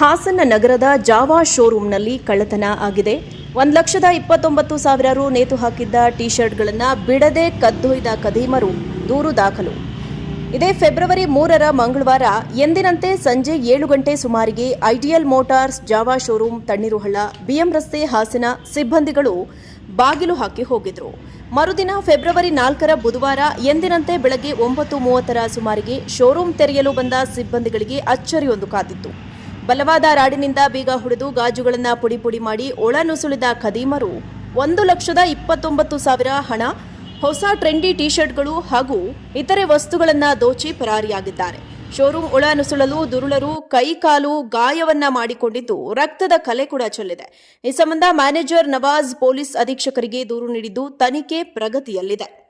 ಹಾಸನ ನಗರದ ಜಾವಾ ಶೋರೂಮ್ನಲ್ಲಿ ಕಳ್ಳತನ ಆಗಿದೆ. ಒಂದು ಲಕ್ಷದ ಇಪ್ಪತ್ತೊಂಬತ್ತು ಸಾವಿರ ರು ನೇತು ಹಾಕಿದ್ದ ಟಿ ಶರ್ಟ್ಗಳನ್ನು ಬಿಡದೆ ಕದ್ದೊಯ್ದ ಕದೀಮರು ದೂರು ದಾಖಲು. ಇದೇ ಫೆಬ್ರವರಿ ಮೂರರ ಮಂಗಳವಾರ ಎಂದಿನಂತೆ ಸಂಜೆ ಏಳು ಗಂಟೆ ಸುಮಾರಿಗೆ ideal motors Jawa showroom Tanneeruhalla BM ರಸ್ತೆ ಹಾಸನ ಸಿಬ್ಬಂದಿಗಳು ಬಾಗಿಲು ಹಾಕಿ ಹೋಗಿದ್ರು. ಮರುದಿನ ಫೆಬ್ರವರಿ ನಾಲ್ಕರ ಬುಧವಾರ ಎಂದಿನಂತೆ ಬೆಳಗ್ಗೆ ಒಂಬತ್ತು ಮೂವತ್ತರ ಸುಮಾರಿಗೆ ಶೋರೂಮ್ ತೆರೆಯಲು ಬಂದ ಸಿಬ್ಬಂದಿಗಳಿಗೆ ಅಚ್ಚರಿಯೊಂದು ಕಾದಿತ್ತು. ಬಲವಾದ ರಾಡಿನಿಂದ ಬೀಗ ಹೊಡೆದು ಗಾಜುಗಳನ್ನು ಪುಡಿ ಪುಡಿ ಮಾಡಿ ಒಳನುಸುಳಿದ ಖದೀಮರು ಒಂದು ಲಕ್ಷದ ಇಪ್ಪತ್ತೊಂಬತ್ತು ಸಾವಿರ ಹಣ, ಹೊಸ ಟ್ರೆಂಡಿ ಟಿ ಶರ್ಟ್ಗಳು ಹಾಗೂ ಇತರೆ ವಸ್ತುಗಳನ್ನು ದೋಚಿ ಪರಾರಿಯಾಗಿದ್ದಾರೆ. ಶೋರೂಮ್ ಒಳ ನುಸುಳಲು ದುರುಳರು ಕೈ ಕಾಲು ಗಾಯವನ್ನ ಮಾಡಿಕೊಂಡಿದ್ದು ರಕ್ತದ ಕಲೆ ಕೂಡ ಚೆಲ್ಲಿದೆ. ಈ ಸಂಬಂಧ ಮ್ಯಾನೇಜರ್ ನವಾಜ್ ಪೊಲೀಸ್ ಅಧೀಕ್ಷಕರಿಗೆ ದೂರು ನೀಡಿದ್ದು ತನಿಖೆ ಪ್ರಗತಿಯಲ್ಲಿದೆ.